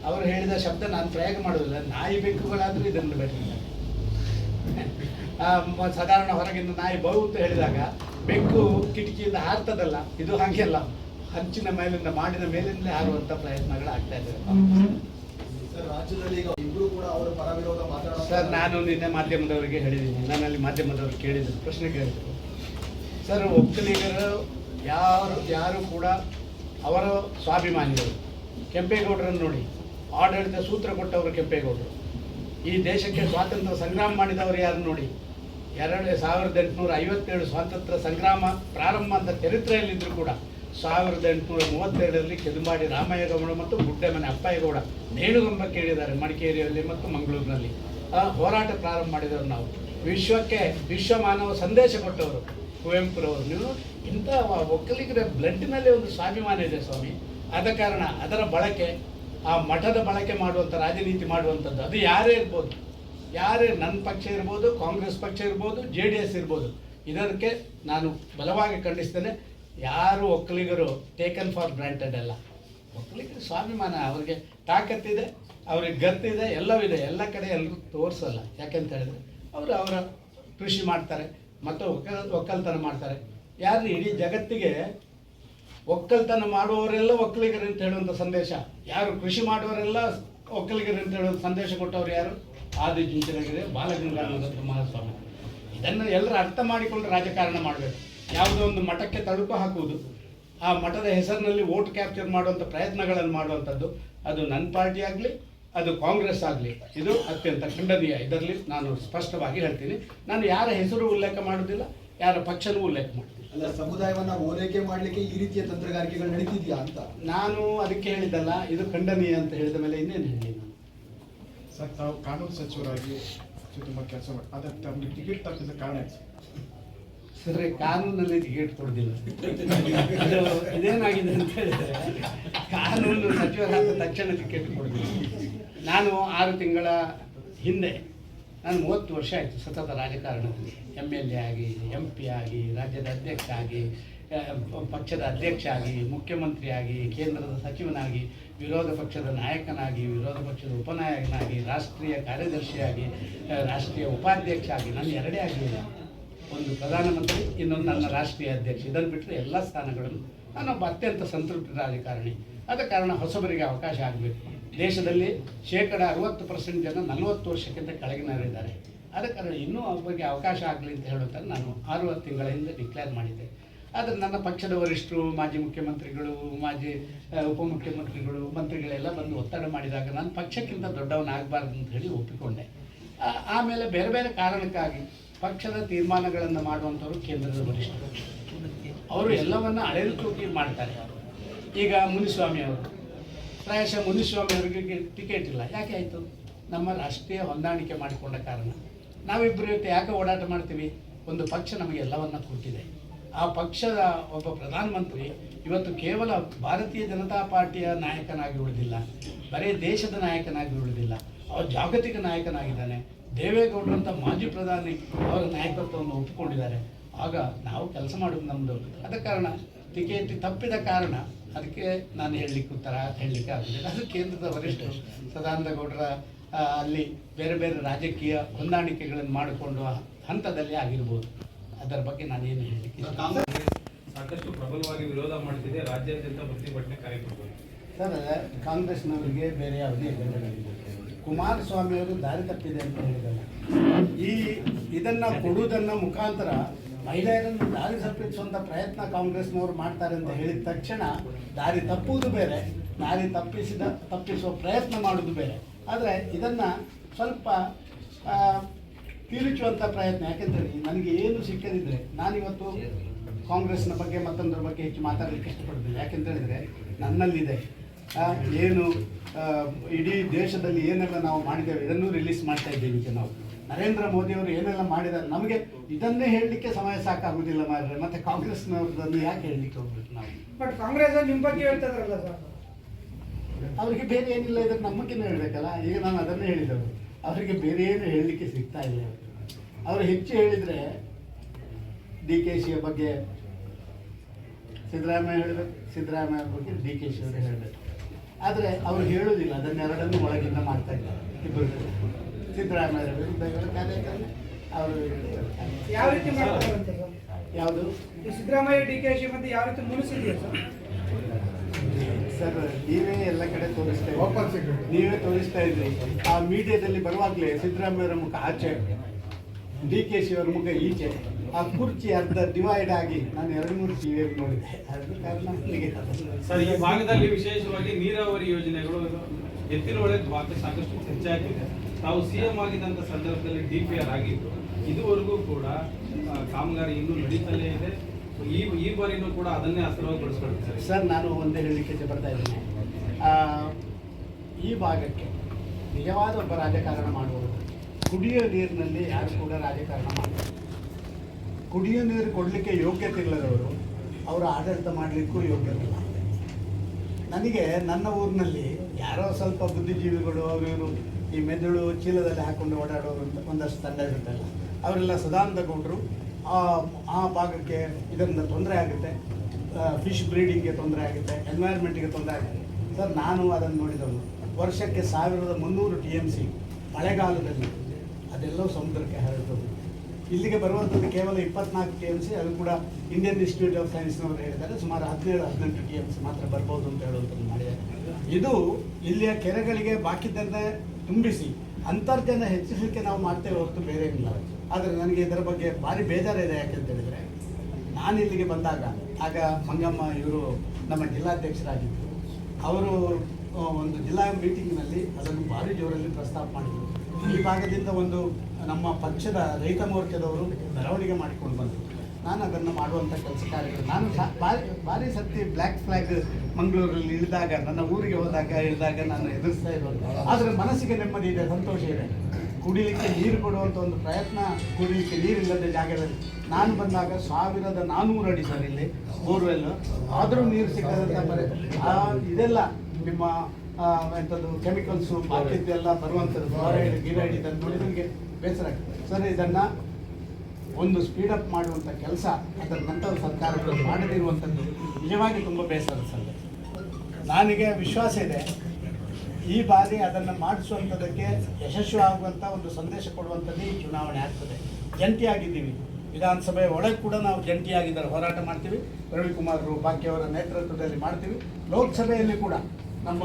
S1: ಅವರು ಹೇಳಿದ ಶಬ್ದ ನಾನು ಪ್ರಯೋಗ ಮಾಡೋದಿಲ್ಲ. ನಾಯಿ ಬೆಕ್ಕುಗಳಾದರೂ ಇದನ್ನು ಬೆಟ್ಟಿಲ್ಲ ಸಾಧಾರಣ ಹೊರಗಿಂದ ನಾಯಿ ಬಹು ಅಂತ ಹೇಳಿದಾಗ ಬೆಕ್ಕು ಕಿಟಕಿಯಿಂದ ಹಾರ್ತದಲ್ಲ ಇದು ಹಾಗೆಲ್ಲ. ಹಂಚಿನ ಮೇಲಿಂದ ಮಾಡಿದ ಮೇಲಿಂದಲೇ ಹಾರುವಂಥ ಪ್ರಯತ್ನಗಳು ಆಗ್ತಾ ಇದೆ
S2: ಸರ್ ರಾಜ್ಯದಲ್ಲಿ ಈಗ ಕೂಡ ಅವರ
S1: ಸರ್, ನಾನು ನಿನ್ನೆ ಮಾಧ್ಯಮದವರಿಗೆ ಹೇಳಿದ್ದೀನಿ. ನನ್ನಲ್ಲಿ ಮಾಧ್ಯಮದವರು ಕೇಳಿದ್ರು, ಪ್ರಶ್ನೆ ಕೇಳಿದರು. ಸರ್, ಒಕ್ಕಲಿಗರು ಯಾರು ಯಾರು ಕೂಡ ಅವರ ಸ್ವಾಭಿಮಾನಿಗಳು. ಕೆಂಪೇಗೌಡರನ್ನು ನೋಡಿ, ಆಡಳಿತ ಸೂತ್ರ ಕೊಟ್ಟವರು ಕೆಂಪೇಗೌಡರು. ಈ ದೇಶಕ್ಕೆ ಸ್ವಾತಂತ್ರ್ಯ ಸಂಗ್ರಾಮ ಮಾಡಿದವರು ಯಾರು ನೋಡಿ? ಎರಡು ಸಾವಿರದ ಎಂಟುನೂರ ಐವತ್ತೇಳು ಸ್ವಾತಂತ್ರ್ಯ ಸಂಗ್ರಾಮ ಪ್ರಾರಂಭ ಅಂತ ಚರಿತ್ರೆಯಲ್ಲಿದ್ದರೂ ಕೂಡ ಸಾವಿರದ ಎಂಟುನೂರ ಮೂವತ್ತೆರಡರಲ್ಲಿ ಕೆದುಮಾಡಿ ರಾಮಯ್ಯ ಗೌಡ ಮತ್ತು ಗುಡ್ಡೆಮನೆ ಅಪ್ಪಯ್ಯಗೌಡ ನೇಣುಗಂಬ ಕೇಳಿದ್ದಾರೆ, ಮಡಿಕೇರಿಯಲ್ಲಿ ಮತ್ತು ಮಂಗಳೂರಿನಲ್ಲಿ. ಆ ಹೋರಾಟ ಪ್ರಾರಂಭ ಮಾಡಿದವರು ನಾವು. ವಿಶ್ವಕ್ಕೆ ವಿಶ್ವ ಮಾನವ ಸಂದೇಶ ಕೊಟ್ಟವರು ಕುವೆಂಪುರವರು. ನೀವು ಇಂಥ ಒಕ್ಕಲಿಗರ ಬ್ಲಡ್ನಲ್ಲಿ ಒಂದು ಸ್ವಾಭಿಮಾನ ಇದೆ ಸ್ವಾಮಿ. ಆದ ಕಾರಣ ಅದರ ಬಳಕೆ, ಆ ಮಠದ ಬಳಕೆ ಮಾಡುವಂಥ ರಾಜನೀತಿ ಮಾಡುವಂಥದ್ದು. ಅದು ಯಾರೇ ಇರ್ಬೋದು, ಯಾರೇ ನನ್ನ ಪಕ್ಷ ಇರ್ಬೋದು, ಕಾಂಗ್ರೆಸ್ ಪಕ್ಷ ಇರ್ಬೋದು, ಜೆ ಡಿ ಎಸ್ ಇರ್ಬೋದು, ಇದಕ್ಕೆ ನಾನು ಬಲವಾಗಿ ಖಂಡಿಸ್ತೇನೆ. ಯಾರು ಒಕ್ಕಲಿಗರು ಟೇಕನ್ ಫಾರ್ ಗ್ರಾಂಟೆಡ್ ಅಲ್ಲ. ಒಕ್ಕಲಿಗರು ಸ್ವಾಭಿಮಾನ, ಅವ್ರಿಗೆ ತಾಕತ್ತಿದೆ ಅವ್ರಿಗೆ ಗತ್ತಿದೆ ಎಲ್ಲವಿದೆ ಎಲ್ಲ ಕಡೆ ಎಲ್ಲರೂ ತೋರಿಸಲ್ಲ. ಯಾಕೆಂತ ಹೇಳಿದ್ರೆ, ಅವರು ಅವರ ಕೃಷಿ ಮಾಡ್ತಾರೆ, ಮತ್ತು ಒಕ್ಕಲ್, ಒಕ್ಕಲ್ತನ ಮಾಡ್ತಾರೆ. ಯಾರು ಇಡೀ ಜಗತ್ತಿಗೆ ಒಕ್ಕಲ್ತನ ಮಾಡುವವರೆಲ್ಲ ಒಕ್ಕಲಿಗರು ಅಂತ ಹೇಳುವಂಥ ಸಂದೇಶ? ಯಾರು ಕೃಷಿ ಮಾಡುವವರೆಲ್ಲ ಒಕ್ಕಲಿಗರು ಅಂತ ಹೇಳುವಂಥ ಸಂದೇಶ ಕೊಟ್ಟವರು ಯಾರು? ಆದಿ ಆದಿಚುಂಚನಗಿರಿ ಬಾಲಗಂಗಾಧರ ಮಹಾಸ್ವಾಮಿ ಇದನ್ನು ಎಲ್ಲರೂ ಅರ್ಥ ಮಾಡಿಕೊಂಡು ರಾಜಕಾರಣ ಮಾಡಬೇಕು. ಯಾವುದೋ ಒಂದು ಮಠಕ್ಕೆ ತಳುಕು ಹಾಕುವುದು. ಆ ಮಠದ ಹೆಸರಿನಲ್ಲಿ ವೋಟ್ ಕ್ಯಾಪ್ಚರ್ ಮಾಡುವಂಥ ಪ್ರಯತ್ನಗಳನ್ನು ಮಾಡುವಂಥದ್ದು. ಅದು ನನ್ನ ಪಾರ್ಟಿ ಆಗಲಿ ಅದು ಕಾಂಗ್ರೆಸ್ ಆಗಲಿ. ಇದು ಅತ್ಯಂತ ಖಂಡನೀಯ. ಇದರಲ್ಲಿ ನಾನು ಸ್ಪಷ್ಟವಾಗಿ ಹೇಳ್ತೀನಿ. ನಾನು ಯಾರ ಹೆಸರು ಉಲ್ಲೇಖ ಮಾಡೋದಿಲ್ಲ ಯಾರ ಪಕ್ಷನೂ ಉಲ್ಲೇಖ ಮಾಡ್ತೀನಿ
S2: ಅಲ್ಲ ಸಮುದಾಯವನ್ನ ಓಲೈಕೆ ಮಾಡಲಿಕ್ಕೆ ಈ ರೀತಿಯ ತಂತ್ರಗಾರಿಕೆಗಳು ನಡೀತಿದೆಯಾ ಅಂತ?
S1: ನಾನು ಅದಕ್ಕೆ ಹೇಳಿದ್ದಲ್ಲ ಇದು ಖಂಡನೀಯ ಅಂತ ಹೇಳಿದ ಮೇಲೆ ಇನ್ನೇನು ಹೇಳಿ ನಾನು?
S3: ಸರ್ ತಾವು ಕಾನೂನು ಸಚಿವರಾಗಿ ತುಂಬ ಕೆಲಸ ಮಾಡಿ ಅದಕ್ಕೆ ತಮಗೆ ಟಿಕೆಟ್ ತಪ್ಪಿದ ಕಾರಣ ಸರಿ
S1: ಕಾನೂನಲ್ಲಿ ಟಿಕೆಟ್ ಕೊಡೋದಿಲ್ಲ. ಅದು ಇದೇನಾಗಿದೆ ಅಂತ ಹೇಳಿದ್ರೆ, ಕಾನೂನು ಸಚಿವರಾದ ತಕ್ಷಣ ಟಿಕೆಟ್ ಕೊಡೋದಿಲ್ಲ. ನಾನು ಆರು ತಿಂಗಳ ಹಿಂದೆ, ನಾನು ಮೂವತ್ತು ವರ್ಷ ಆಯಿತು ಸತತ ರಾಜಕಾರಣದಲ್ಲಿ. ಎಂ ಎಲ್ ಎ ಆಗಿ ಎಂ ಪಿ ಆಗಿ, ರಾಜ್ಯದ ಅಧ್ಯಕ್ಷ ಆಗಿ ಪಕ್ಷದ ಅಧ್ಯಕ್ಷ ಆಗಿ ಮುಖ್ಯಮಂತ್ರಿಯಾಗಿ ಕೇಂದ್ರದ ಸಚಿವನಾಗಿ, ವಿರೋಧ ಪಕ್ಷದ ನಾಯಕನಾಗಿ, ವಿರೋಧ ಪಕ್ಷದ ಉಪನಾಯಕನಾಗಿ, ರಾಷ್ಟ್ರೀಯ ಕಾರ್ಯದರ್ಶಿಯಾಗಿ ರಾಷ್ಟ್ರೀಯ ಉಪಾಧ್ಯಕ್ಷ ಆಗಿ, ನಾನು ಎರಡೇ ಆಗಲಿಲ್ಲ ಒಂದು ಪ್ರಧಾನಮಂತ್ರಿ, ಇನ್ನೊಂದು ನನ್ನ ರಾಷ್ಟ್ರೀಯ ಅಧ್ಯಕ್ಷ, ಇದನ್ನು ಬಿಟ್ಟರೆ ಎಲ್ಲ ಸ್ಥಾನಗಳನ್ನು. ನಾನೊಬ್ಬ ಅತ್ಯಂತ ಸಂತೃಪ್ತ ರಾಜಕಾರಣಿ. ಆದ ಕಾರಣ ಹೊಸಬರಿಗೆ ಅವಕಾಶ ಆಗಬೇಕು. ದೇಶದಲ್ಲಿ ಶೇಕಡ ಅರವತ್ತು ಪರ್ಸೆಂಟ್ ಜನ ನಲವತ್ತು ವರ್ಷಕ್ಕಿಂತ ಕೆಳಗಿನವರಿದ್ದಾರೆ. ಆದ ಕಾರಣ ಇನ್ನೂ ಅವರಿಗೆ ಅವಕಾಶ ಆಗಲಿ ಅಂತ ಹೇಳುತ್ತಾ ನಾನು ಆರು ತಿಂಗಳ ಹಿಂದೆ ಡಿಕ್ಲೇರ್ ಮಾಡಿದ್ದೆ. ಆದರೆ ನನ್ನ ಪಕ್ಷದ ವರಿಷ್ಠರು, ಮಾಜಿ ಮುಖ್ಯಮಂತ್ರಿಗಳು, ಮಾಜಿ ಉಪಮುಖ್ಯಮಂತ್ರಿಗಳು, ಮಂತ್ರಿಗಳೆಲ್ಲ ಬಂದು ಒತ್ತಡ ಮಾಡಿದಾಗ ನಾನು ಪಕ್ಷಕ್ಕಿಂತ ದೊಡ್ಡವನಾಗಬಾರ್ದು ಅಂತ ಹೇಳಿ ಒಪ್ಪಿಕೊಂಡೆ. ಆಮೇಲೆ ಬೇರೆ ಬೇರೆ ಕಾರಣಕ್ಕಾಗಿ ಪಕ್ಷದ ತೀರ್ಮಾನಗಳನ್ನು ಮಾಡುವಂಥವ್ರು ಕೇಂದ್ರದ ವರಿಷ್ಠರು. ಅವರು ಎಲ್ಲವನ್ನ ಅಳೆದು ಮಾಡ್ತಾರೆ. ಈಗ ಮುನಿಸ್ವಾಮಿ ಅವರು. ಪ್ರಾಯಶಃ ಮುನಿಸ್ವಾಮಿ ಅವರಿಗೆ ಟಿಕೆಟ್ ಇಲ್ಲ. ಯಾಕೆ ಆಯಿತು? ನಮ್ಮ ರಾಷ್ಟ್ರೀಯ ಹೊಂದಾಣಿಕೆ ಮಾಡಿಕೊಂಡ ಕಾರಣ. ನಾವಿಬ್ಬರು ಇವತ್ತು ಯಾಕೆ ಓಡಾಟ ಮಾಡ್ತೀವಿ? ಒಂದು ಪಕ್ಷ ನಮಗೆ ಎಲ್ಲವನ್ನ ಕೊಟ್ಟಿದೆ. ಆ ಪಕ್ಷದ ಒಬ್ಬ ಪ್ರಧಾನಮಂತ್ರಿ ಇವತ್ತು ಕೇವಲ ಭಾರತೀಯ ಜನತಾ ಪಾರ್ಟಿಯ ನಾಯಕನಾಗಿ ಉಳಿದಿಲ್ಲ. ಬರೀ ದೇಶದ ನಾಯಕನಾಗಿ ಉಳಿದಿಲ್ಲ. ಅವರು ಜಾಗತಿಕ ನಾಯಕನಾಗಿದ್ದಾನೆ. ದೇವೇಗೌಡರಂಥ ಮಾಜಿ ಪ್ರಧಾನಿ ಅವರ ನಾಯಕತ್ವವನ್ನು ಒಪ್ಪಿಕೊಂಡಿದ್ದಾರೆ. ಆಗ ನಾವು ಕೆಲಸ ಮಾಡೋದು ನಮ್ಮದು ಅದ ಕಾರಣ ಟಿಕೆಟ್ ತಪ್ಪಿದ ಕಾರಣ ಅದಕ್ಕೆ ನಾನು ಹೇಳಲಿಕ್ಕೆ ಉತ್ತರ ಹೇಳಲಿಕ್ಕೆ ಆಗುದಿಲ್ಲ. ಅದು ಕೇಂದ್ರದ ವರಿಷ್ಠರು ಸದಾನಂದ ಗೌಡರ ಅಲ್ಲಿ ಬೇರೆ ಬೇರೆ ರಾಜಕೀಯ ಹೊಂದಾಣಿಕೆಗಳನ್ನು ಮಾಡಿಕೊಂಡು ಹಂತದಲ್ಲಿ ಆಗಿರ್ಬೋದು. ಅದರ ಬಗ್ಗೆ ನಾನು ಏನು
S2: ಹೇಳಲಿಕ್ಕೆ
S4: ಸಾಕಷ್ಟು ಪ್ರಬಲವಾಗಿ ವಿರೋಧ ಮಾಡ್ತಿದೆ ರಾಜ್ಯಾದ್ಯಂತ ಪ್ರತಿಭಟನೆ ಕಾರ್ಯಕ್ರಮ
S1: ಸರ್ ಕಾಂಗ್ರೆಸ್ನವರಿಗೆ ಬೇರೆ ಯಾವುದೇ ಅಭಿಪ್ರಾಯವಿಲ್ಲ. ಕುಮಾರಸ್ವಾಮಿ ಅವರು ದಾರಿ ತಪ್ಪಿದೆ ಅಂತ ಹೇಳಿದ್ದಾರೆ ಈ ಇದನ್ನು ಕೊಡುವುದನ್ನ ಮುಖಾಂತರ ಮಹಿಳೆಯರನ್ನು ದಾರಿ ತಪ್ಪಿಸುವಂಥ ಪ್ರಯತ್ನ ಕಾಂಗ್ರೆಸ್ನವರು ಮಾಡ್ತಾರೆ ಅಂತ ಹೇಳಿದ ತಕ್ಷಣ ದಾರಿ ತಪ್ಪುವುದು ಬೇರೆ, ದಾರಿ ತಪ್ಪಿಸಿದ, ತಪ್ಪಿಸುವ ಪ್ರಯತ್ನ ಮಾಡುವುದು ಬೇರೆ ಆದರೆ ಇದನ್ನ ಸ್ವಲ್ಪ ತಿರುಚುವಂಥ ಪ್ರಯತ್ನ, ಯಾಕೆಂದರೆ ನನಗೆ ಏನು ಸಿಕ್ಕದಿದ್ರೆ ನಾನಿವತ್ತು ಕಾಂಗ್ರೆಸ್ನ ಬಗ್ಗೆ ಮತ್ತೊಂದರ ಬಗ್ಗೆ ಹೆಚ್ಚು ಮಾತಾಡಲಿಕ್ಕೆ ಇಷ್ಟಪಡ್ತೀನಿ ಯಾಕೆಂತ ಹೇಳಿದರೆ ನನ್ನಲ್ಲಿದೆ ಏನು ಇಡೀ ದೇಶದಲ್ಲಿ ಏನೆಲ್ಲ ನಾವು ಮಾಡಿದ್ದೇವೆ ಇದನ್ನು ರಿಲೀಸ್ ಮಾಡ್ತಾ ಇದ್ದೇವೆ ಈಗ ನಾವು. ನರೇಂದ್ರ ಮೋದಿ ಅವರು ಏನೆಲ್ಲ ಮಾಡಿದ್ದಾರೆ ನಮಗೆ ಇದನ್ನೇ ಹೇಳಲಿಕ್ಕೆ ಸಮಯ ಸಾಕಾಗುವುದಿಲ್ಲ ಮಾರ್ರೆ. ಮತ್ತೆ ಕಾಂಗ್ರೆಸ್ನವ್ರದನ್ನು ಯಾಕೆ ಹೇಳಲಿಕ್ಕೆ ಹೋಗ್ಬೇಕು ನಾವು?
S5: ಬಟ್ ಕಾಂಗ್ರೆಸ್ ನಿಮ್ಮ ಬಗ್ಗೆ ಹೇಳ್ತಾ ಇದ್ರಲ್ಲ ಸರ್.
S1: ಅವರಿಗೆ ಬೇರೆ ಏನಿಲ್ಲ ಇದಕ್ಕೆ ನಮ್ಮಕ್ಕಿಂತ ಹೇಳಬೇಕಲ್ಲ. ಈಗ ನಾನು ಅದನ್ನೇ ಹೇಳಿದವರು ಅವರಿಗೆ ಬೇರೆ ಏನು ಹೇಳಲಿಕ್ಕೆ ಸಿಗ್ತಾ ಇಲ್ಲ ಅವರು ಹೆಚ್ಚು ಹೇಳಿದರೆ ಡಿ ಕೆ ಶಿಯ ಬಗ್ಗೆ ಸಿದ್ದರಾಮಯ್ಯ ಹೇಳಬೇಕು ಸಿದ್ದರಾಮಯ್ಯ ಬಗ್ಗೆ ಡಿ ಕೆ ಶಿ ಅವರು ಹೇಳಬೇಕು. ಆದರೆ ಅವರು ಹೇಳುವುದಿಲ್ಲ ಅದನ್ನೆರಡನ್ನು ಒಳಗಿಂದ ಮಾಡ್ತಾ ಇದ್ದಾರೆ. ಇಬ್ಬರು ಸಿದ್ದರಾಮಯ್ಯ ವಿರುದ್ಧ ಇವರ ಅವರು
S5: ಯಾವ ರೀತಿ ಮಾಡ್ತಾರೆ ಅಂತ ಸರ್
S1: ಯಾವುದು?
S5: ಸಿದ್ದರಾಮಯ್ಯ ಡಿ ಕೆ ಶಿ ಮತ್ತೆ ಯಾವ ರೀತಿ ಮುನಿಸಿದೆಯಾ ಸರ್?
S1: ಸರ್ ನೀವೇ ಎಲ್ಲ ಕಡೆ ತೋರಿಸ್ತಾ ಇದ್ದೀರಿ. ನೀವೇ ತೋರಿಸ್ತಾ ಇದ್ರಿ ಆ ಮೀಡಿಯಾದಲ್ಲಿ ಬರುವಾಗಲೇ ಸಿದ್ದರಾಮಯ್ಯವರ ಮುಖ ಆಚೆ ಡಿ ಕೆ ಶಿ ಅವರ ಮುಖ ಈಚೆ. ಆ ಕುರ್ಚಿ ಅರ್ಧ ಡಿವೈಡ್ ಆಗಿ ನಾನು ಎರಡು ಮೂರು ಟಿವಿಯಲ್ಲಿ ನೋಡಿದೆ ಅದ್ರ ಕಾರಣ ನನಗೆ
S4: ಸರ್ ಈ ಭಾಗದಲ್ಲಿ ವಿಶೇಷವಾಗಿ ನೀರಾವರಿ ಯೋಜನೆಗಳು ಎತ್ತಿನ ಒಳಗೆ ಭಾಗ ಸಾಕಷ್ಟು ಚರ್ಚೆ ಆಗಿದೆ ತಾವು ಸಿಎಂ ಆಗಿದ್ದಂಥ ಸಂದರ್ಭದಲ್ಲಿ ಡಿ ಪಿ ಆರ್ ಆಗಿದ್ದು ಇದುವರೆಗೂ ಕೂಡ ಕಾಮಗಾರಿ ಇನ್ನೂ ನಡೀತಲೇ ಇದೆ. ಈ ಈ ಬಾರಿನೂ ಕೂಡ ಅದನ್ನೇ ಅಸ್ತ್ರವಾಗಿ
S1: ಸರ್ ನಾನು ಒಂದೇ ಹೇಳಲಿಕ್ಕೆ ಬರ್ತಾ ಇದ್ದೇನೆ. ಈ ಭಾಗಕ್ಕೆ ನಿಜವಾದ ಒಬ್ಬ ರಾಜಕಾರಣ ಮಾಡುವುದು ಕುಡಿಯೋ ನೀರಿನಲ್ಲಿ ಯಾರು ಕೂಡ ರಾಜಕಾರಣ ಮಾಡ್ತಾರೆ ಕುಡಿಯೋ ನೀರು ಕೊಡಲಿಕ್ಕೆ ಯೋಗ್ಯತೆ ಇಲ್ಲದವರು ಅವರು ಆಡಳಿತ ಮಾಡಲಿಕ್ಕೂ ಯೋಗ್ಯತೆ ಇಲ್ಲ. ನನಗೆ ನನ್ನ ಊರಿನಲ್ಲಿ ಯಾರೋ ಸ್ವಲ್ಪ ಬುದ್ಧಿಜೀವಿಗಳು, ಅವರು ಇವರು ಈ ಮೆದುಳು ಚೀಲದಲ್ಲಿ ಹಾಕೊಂಡು ಓಡಾಡೋರು ಅಂತ ಒಂದಷ್ಟು ತಂಡ ಇರುತ್ತಲ್ಲ, ಅವರೆಲ್ಲ ಸದಾನಂದ ಆ ಆ ಭಾಗಕ್ಕೆ ಇದರಿಂದ ತೊಂದರೆ ಆಗುತ್ತೆ. ಫಿಶ್ ಬ್ರೀಡಿಂಗ್ಗೆ ತೊಂದರೆ ಆಗುತ್ತೆ ಎನ್ವೈರ್ಮೆಂಟಿಗೆ ತೊಂದರೆ ಆಗುತ್ತೆ. ಸರ್, ನಾನು ಅದನ್ನು ನೋಡಿದವನು. ವರ್ಷಕ್ಕೆ ಸಾವಿರದ ಮುನ್ನೂರು ಟಿ ಎಂ ಸಿ ಮಳೆಗಾಲದಲ್ಲಿ ಅದೆಲ್ಲವೂ ಸಮುದ್ರಕ್ಕೆ ಹರಡುತ್ತದೆ ಇಲ್ಲಿಗೆ ಬರುವಂಥದ್ದು ಕೇವಲ ಇಪ್ಪತ್ನಾಲ್ಕು ಕೆ ಎಂ ಸಿ ಅದು ಕೂಡ ಇಂಡಿಯನ್ ಇನ್ಸ್ಟಿಟ್ಯೂಟ್ ಆಫ್ ಸೈನ್ಸ್ನವರು ಹೇಳಿದ್ದಾರೆ. ಸುಮಾರು ಹದಿನೇಳು, ಹದಿನೆಂಟು ಕೆ ಎಂ ಸಿ ಮಾತ್ರ ಬರ್ಬೋದು ಅಂತ ಹೇಳುವಂಥದ್ದು ಮಾಡಿದ್ದಾರೆ ಇದು ಇಲ್ಲಿಯ ಕೆರೆಗಳಿಗೆ ಬಾಕಿದ್ದನ್ನೇ ತುಂಬಿಸಿ ಅಂತರ್ಜನ ಹೆಚ್ಚಿಸಲಿಕ್ಕೆ ನಾವು ಮಾಡ್ತೇವೆ ಹೊರತು ಬೇರೆ ಇಲ್ಲ ಆದರೆ ನನಗೆ ಇದರ ಬಗ್ಗೆ ಭಾರಿ ಬೇಜಾರಿದೆ ಯಾಕೆಂತ ಹೇಳಿದರೆ, ನಾನು ಇಲ್ಲಿಗೆ ಬಂದಾಗ, ಆಗ ಮಂಗಮ್ಮ ಇವರು ನಮ್ಮ ಜಿಲ್ಲಾಧ್ಯಕ್ಷರಾಗಿದ್ದರು. ಅವರು ಒಂದು ಜಿಲ್ಲಾ ಮೀಟಿಂಗ್ನಲ್ಲಿ ಅದನ್ನು ಭಾರಿ ಜೋರಲ್ಲಿ ಪ್ರಸ್ತಾಪ ಮಾಡಿದರು. ಈ ಭಾಗದಿಂದ ಒಂದು ನಮ್ಮ ಪಕ್ಷದ ರೈತ ಮೋರ್ಚಾದವರು ಮೆರವಣಿಗೆ ಮಾಡಿಕೊಂಡು ಬಂದರು. ನಾನು ಅದನ್ನು ಮಾಡುವಂಥ ಕೆಲಸ ಕಾರ್ಯಗಳು. ನಾನು ಭಾರಿ ಭಾರಿ ಸತಿ ಬ್ಲ್ಯಾಕ್ ಫ್ಲಾಗ್ ಮಂಗಳೂರಲ್ಲಿ ಇಳಿದಾಗ, ನನ್ನ ಊರಿಗೆ ಹೋದಾಗ, ಇಳಿದಾಗ ನಾನು ಎದುರಿಸ್ತಾ ಇರೋದು ಆದರೆ ಮನಸ್ಸಿಗೆ ನೆಮ್ಮದಿ ಇದೆ, ಸಂತೋಷ ಇದೆ. ಕುಡಿಲಿಕ್ಕೆ ನೀರು ಕೊಡುವಂಥ ಒಂದು ಪ್ರಯತ್ನ, ಕುಡಿಲಿಕ್ಕೆ ನೀರಿಲ್ಲದ ಜಾಗದಲ್ಲಿ. ನಾನು ಬಂದಾಗ ಸಾವಿರದ ನಾನ್ನೂರು ಅಡಿ ಸರ್ ಇಲ್ಲಿ, ಬೋರ್ವೆಲ್. ಆದರೂ ನೀರು ಸಿಕ್ಕದಂತ ಬರೀ ಇದೆಲ್ಲ ನಿಮ್ಮ ಎಂಥದ್ದು ಕೆಮಿಕಲ್ಸು ಬಾಕಿದ್ದೆಲ್ಲ ಬರುವಂಥದ್ದು ಗಿರೈಡ್ ಇದನ್ನು ನೋಡಿ ನನಗೆ ಬೇಸರ ಸರ್, ಇದನ್ನು ಒಂದು ಸ್ಪೀಡಪ್ ಮಾಡುವಂಥ ಕೆಲಸ ಅದರ ನಂತರ ಸರ್ಕಾರಗಳು ಮಾಡದಿರುವಂಥದ್ದು ನಿಜವಾಗಿ ತುಂಬ ಬೇಸರ ಸರ್. ನನಗೆ ವಿಶ್ವಾಸ ಇದೆ, ಈ ಬಾರಿ ಅದನ್ನು ಮಾಡಿಸುವಂಥದ್ದಕ್ಕೆ ಯಶಸ್ವಿ ಆಗುವಂಥ ಒಂದು ಸಂದೇಶ ಕೊಡುವಂಥದ್ದು ಈ ಚುನಾವಣೆ ಆಗ್ತದೆ. ಜಂಟಿಯಾಗಿದ್ದೀವಿ ವಿಧಾನಸಭೆ ಒಳಗೆ ಕೂಡ ನಾವು ಜಂಟಿಯಾಗಿದ್ದಾರೆ ಹೋರಾಟ ಮಾಡ್ತೀವಿ. ರವಿಕುಮಾರ್ ಬಾಕಿಯವರ ನೇತೃತ್ವದಲ್ಲಿ ಮಾಡ್ತೀವಿ. ಲೋಕಸಭೆಯಲ್ಲಿ ಕೂಡ ನಮ್ಮ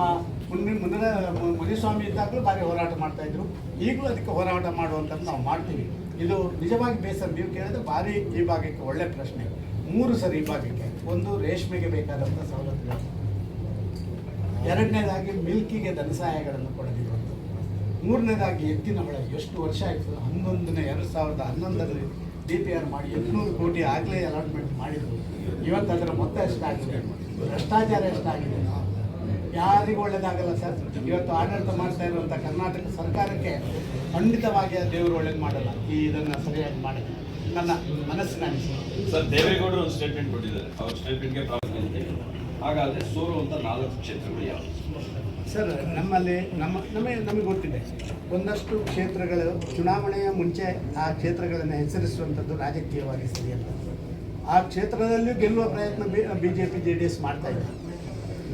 S1: ಮುಂದಿನ ಮುಂದಿನ ಮುನಿಸ್ವಾಮಿ ಇದ್ದಾಗಲೂ ಭಾರಿ ಹೋರಾಟ ಮಾಡ್ತಾ ಇದ್ರು. ಈಗಲೂ ಅದಕ್ಕೆ ಹೋರಾಟ ಮಾಡುವಂಥದ್ದು ನಾವು ಮಾಡ್ತೀವಿ. ಇದು ನಿಜವಾಗಿ ಬೇಸರ. ನೀವು ಕೇಳಿದ್ರೆ ಭಾರಿ ಈ ಭಾಗಕ್ಕೆ ಒಳ್ಳೆ ಪ್ರಶ್ನೆ. ಮೂರು ಸರಿ ಈ ಭಾಗಕ್ಕೆ. ಒಂದು ರೇಷ್ಮೆಗೆ ಬೇಕಾದಂಥ ಸವಲತ್ತುಗಳು. ಎರಡನೇದಾಗಿ ಮಿಲ್ಕಿಗೆ ಧನಸಹಾಯಗಳನ್ನು ಕೊಡದಿರುವಂಥದ್ದು. ಮೂರನೇದಾಗಿ ಎತ್ತಿನ ಹೊಳೆ ಎಷ್ಟು ವರ್ಷ ಆಯಿತು? ಹನ್ನೊಂದನೇ ಎರಡು ಸಾವಿರದ ಹನ್ನೊಂದರಲ್ಲಿ ಡಿ ಪಿ ಆರ್ ಮಾಡಿ ಎಂಟುನೂರು ಕೋಟಿ ಆಗಲೇ ಅಲಾಟ್ಮೆಂಟ್ ಮಾಡಿದ್ರು. ಇವತ್ತು ಅದರ ಮೊತ್ತ ಎಷ್ಟಾಗಿದೆ? ಭ್ರಷ್ಟಾಚಾರ ಎಷ್ಟಾಗಿದೆ? ಯಾರಿಗೂ ಒಳ್ಳೇದಾಗಲ್ಲ ಸರ್. ಇವತ್ತು ಆಡಳಿತ ಮಾಡ್ತಾ ಇರುವಂಥ ಕರ್ನಾಟಕ ಸರ್ಕಾರಕ್ಕೆ ಖಂಡಿತವಾಗಿ ದೇವರು ಒಳ್ಳೇದು ಮಾಡಲ್ಲ. ಈ ಇದನ್ನು ಸರಿಯಾಗಿ ಮಾಡಿ ನನ್ನ ಮನಸ್ಸಿನ ಅನಿಸಿಕೆ.
S6: ಸರ್ ದೇವೇಗೌಡರು ಒಂದು ಸ್ಟೇಟ್ಮೆಂಟ್ ಕೊಟ್ಟಿದ್ದಾರೆ. ಅವ್ರ ಸ್ಟೇಟ್ಮೆಂಟ್ಗೆ ಪ್ರಾಬ್ಲಮ್ ಇದೆ. ಹಾಗಾದ್ರೆ ಸೋಲುವಂತ ನಾಲ್ಕು ಕ್ಷೇತ್ರಗಳು ಯಾವ
S1: ಸರ್ ನಮ್ಮಲ್ಲಿ ನಮ್ಮ ನಮಗೆ ನಮಗೆ ಗೊತ್ತಿದೆ. ಒಂದಷ್ಟು ಕ್ಷೇತ್ರಗಳು ಚುನಾವಣೆಯ ಮುಂಚೆ ಆ ಕ್ಷೇತ್ರಗಳನ್ನು ಹೆಸರಿಸುವಂಥದ್ದು ರಾಜಕೀಯವಾಗಿ ಸರಿಯಲ್ಲ ಆ ಕ್ಷೇತ್ರದಲ್ಲೂ ಗೆಲ್ಲುವ ಪ್ರಯತ್ನ B J P J D S ಮಾಡ್ತಾ ಇದೆ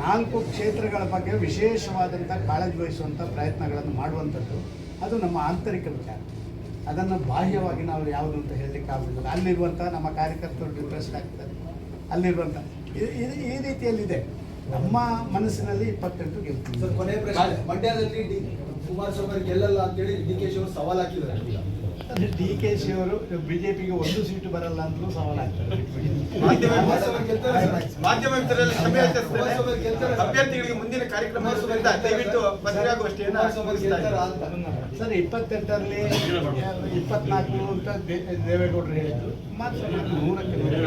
S1: ನಾಲ್ಕು ಕ್ಷೇತ್ರಗಳ ಬಗ್ಗೆ ವಿಶೇಷವಾದಂಥ ಕಾಳಜಿ ವಹಿಸುವಂಥ ಪ್ರಯತ್ನಗಳನ್ನು ಮಾಡುವಂಥದ್ದು ಅದು ನಮ್ಮ ಆಂತರಿಕ ವಿಚಾರ. ಅದನ್ನು ಬಾಹ್ಯವಾಗಿ ನಾವು ಯಾವುದು ಅಂತ ಹೇಳಲಿಕ್ಕೆ ಆಗೋದಿಲ್ಲ ಅಲ್ಲಿರುವಂಥ ನಮ್ಮ ಕಾರ್ಯಕರ್ತರು ಡಿಪ್ರೆಸ್ಡ್ ಆಗ್ತಾರೆ. ಅಲ್ಲಿರುವಂಥ ಇದು ಈ ರೀತಿಯಲ್ಲಿದೆ. ನಮ್ಮ ಮನಸ್ಸಿನಲ್ಲಿ ಇಪ್ಪತ್ತೆಂಟು ಗೆಲ್ತೀವಿ.
S2: ಕೊನೆ ಪ್ರಶ್ನೆ. ಮಂಡ್ಯದಲ್ಲಿ ಡಿ ಕುಮಾರಸ್ವಾಮಿ ಗೆಲ್ಲಲ್ಲ ಅಂತೇಳಿ ಡಿ ಕೆ ಶಿವ ಸವಾಲ್ ಹಾಕಿದ್ದಾರೆ. ಈಗ
S1: ಡಿ ಕೆ ಶಿ ಅವರು ಬಿಜೆಪಿಗೆ ಒಂದು ಸೀಟ್ ಬರಲ್ಲ ಅಂತಲೂ ಸವಾಲಾಗ್ತದೆ.
S7: ಮಾಧ್ಯಮ ಮಿತ್ರರಲ್ಲಿ ಯಾಚಿಸ್ತೇನೆ
S2: ಸರ್.
S7: ಅಭ್ಯರ್ಥಿಗಳಿಗೆ ಮುಂದಿನ ಕಾರ್ಯಕ್ರಮ ದಯವಿಟ್ಟು ಪತ್ರಿಕಾಗೋಷ್ಠಿಯನ್ನು
S1: ಸರ್. ಇಪ್ಪತ್ತೆಂಟರಲ್ಲಿ ಇಪ್ಪತ್ನಾಲ್ಕು ಅಂತ ದೇವೇಗೌಡರು ಹೇಳಿದ್ರು. ಮಾತ್ರ ನೂರಕ್ಕೆ ನೂರು